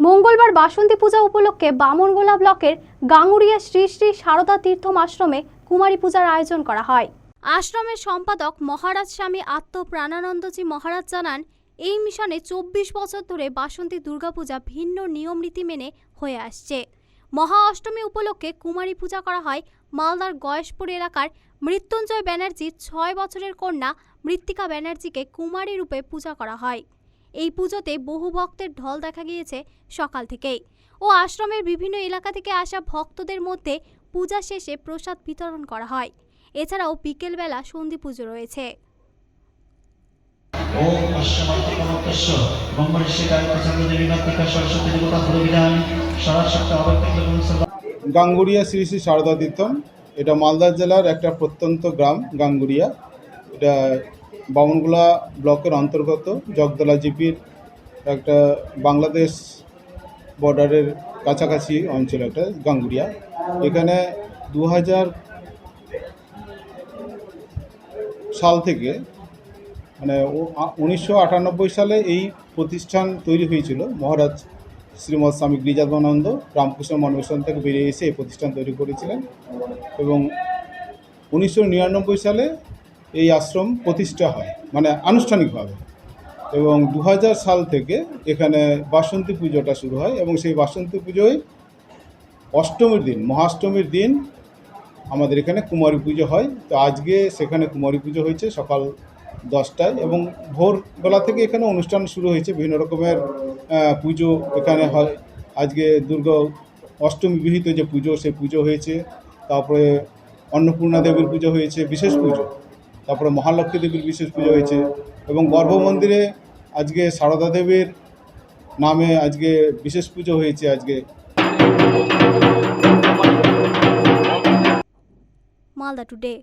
মঙ্গলবার বাসন্তী পূজা উপলক্ষে বামনগোলা ব্লকের গাঙ্গুড়িয়া শ্রী শ্রী সারদা তীর্থম আশ্রমে কুমারী পূজার আয়োজন করা হয়। আশ্রমের সম্পাদক মহারাজ স্বামী আত্মপ্রাণানন্দজি মহারাজ জানান, এই মিশনে চব্বিশ বছর ধরে বাসন্তী দুর্গাপূজা ভিন্ন নিয়ম রীতি মেনে হয়ে আসছে। মহা অষ্টমী উপলক্ষে কুমারী পূজা করা হয় মালদার গয়েশপুর এলাকার মৃত্যুঞ্জয় ব্যানার্জির ছয় বছরের কন্যা মৃত্তিকা ব্যানার্জিকে কুমারী রূপে পূজা করা হয়। এই পুজোতে বহু ভক্তের ঢল দেখা গিয়েছে সকাল থেকেই ও আশ্রমের বিভিন্ন এলাকা থেকে আসা ভক্তদের মধ্যে পূজা শেষে প্রসাদ বিতরণ করা হয়। এছাড়াও বিকেলবেলা সন্ধি পুজো রয়েছে। ওম সরস্বতী দেবতা সরাসক্ত গাঙ্গুড়িয়া শ্রী শ্রী সারদা তীর্থম এটা মালদা জেলার একটা প্রত্যন্ত গ্রাম গাঙ্গুড়িয়া এটা বামনগোলা ব্লকের অন্তর্গত জগদলা জিপির একটা বাংলাদেশ বর্ডারের কাছাকাছি অঞ্চল একটা গাঙ্গুড়িয়া এখানে দু হাজার সাল থেকে মানে উনিশশো আটানব্বই সালে এই প্রতিষ্ঠান তৈরি হয়েছিল। মহারাজ শ্রীমৎ স্বামী গিরিজাদানন্দ রামকৃষ্ণ মনমিশন থেকে বেরিয়ে এসে এই প্রতিষ্ঠান তৈরি করেছিলেন এবং উনিশশো নিরানব্বই সালে এই আশ্রম প্রতিষ্ঠা হয় মানে আনুষ্ঠানিকভাবে। এবং দু হাজার সাল থেকে এখানে বাসন্তী পুজোটা শুরু হয় এবং সেই বাসন্তী পুজোয় অষ্টমীর দিন, মহাষ্টমীর দিন আমাদের এখানে কুমারী পুজো হয়। তো আজকে সেখানে কুমারী পুজো হয়েছে সকাল দশটায় এবং ভোরবেলা থেকে এখানে অনুষ্ঠান শুরু হয়েছে, বিভিন্ন রকমের পুজো এখানে হয়। আজকে দুর্গা অষ্টমী বিহিত যে পুজো, সেই পুজো হয়েছে। তারপরে অন্নপূর্ণা দেবীর পুজো হয়েছে, বিশেষ পুজো। তারপরে মহালক্ষ্মী দেবীর বিশেষ পুজো হয়েছে এবং গর্ভ মন্দিরে আজকে সারদা দেবীর নামে আজকে বিশেষ পুজো হয়েছে আজকে। মালদা টুডে।